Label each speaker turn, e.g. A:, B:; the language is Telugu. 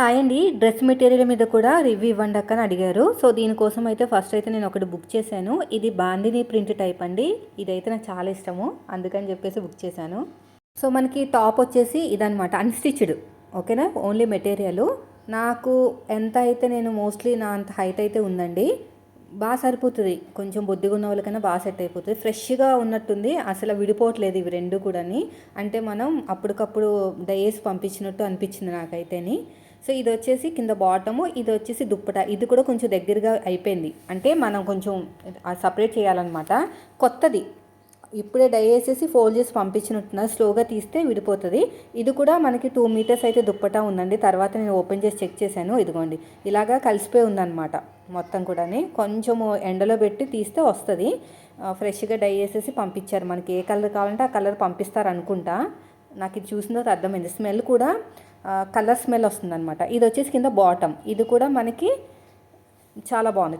A: హాయ్ అండి డ్రెస్ మెటీరియల్ మీద కూడా రివ్యూ ఇవ్వండి అక్క అని అడిగారు. సో దీనికోసం అయితే ఫస్ట్ అయితే నేను ఒకటి బుక్ చేశాను. ఇది బాందిని ప్రింట్ టైప్ అండి. ఇదైతే నాకు చాలా ఇష్టము. అందుకని చెప్పేసి బుక్ చేశాను. సో మనకి టాప్ వచ్చేసి ఇదనమాట అన్స్టిచ్డ్ ఓకేనా? ఓన్లీ మెటీరియల్ నాకు ఎంత అయితే నేను మోస్ట్లీ నా అంత హైట్ అయితే ఉందండి. బాగా సరిపోతుంది. కొంచెం బొద్దిగా ఉన్న వాళ్ళకైనా బాగా సెట్ అయిపోతుంది. ఫ్రెష్గా ఉన్నట్టుంది. అసలు విడిపోవట్లేదు ఇవి రెండు కూడాని. అంటే మనం అప్పటికప్పుడు డయేసి పంపించినట్టు అనిపించింది నాకైతేని. సో ఇది వచ్చేసి కింద బాటము ఇది వచ్చేసి దుప్పట. ఇది కూడా కొంచెం దగ్గరగా అయిపోయింది. అంటే మనం కొంచెం సపరేట్ చేయాలన్నమాట. కొత్తది. ఇప్పుడే డై వేసేసి ఫోల్డ్ చేసి పంపించినట్టున్నారు. స్లోగా తీస్తే విడిపోతుంది. ఇది కూడా మనకి టూ మీటర్స్ అయితే దుప్పటా ఉందండి. తర్వాత నేను ఓపెన్ చేసి చెక్ చేశాను. ఇదిగోండి. ఇలాగా కలిసిపోయి ఉందన్నమాట మొత్తం కూడా కొంచెము ఎండలో పెట్టి తీస్తే వస్తుంది. ఫ్రెష్గా డై వేసేసి పంపించారు. మనకి ఏ కలర్ కావాలంటే ఆ కలర్ పంపిస్తారు అనుకుంటా నాకు ఇది చూసిన తర్వాత అర్థమైంది. స్మెల్ కూడా కలర్ స్మెల్ వస్తుందన్నమాట. ఇది వచ్చేసి కింద బాటమ్ ఇది కూడా మనకి చాలా బాగుంది.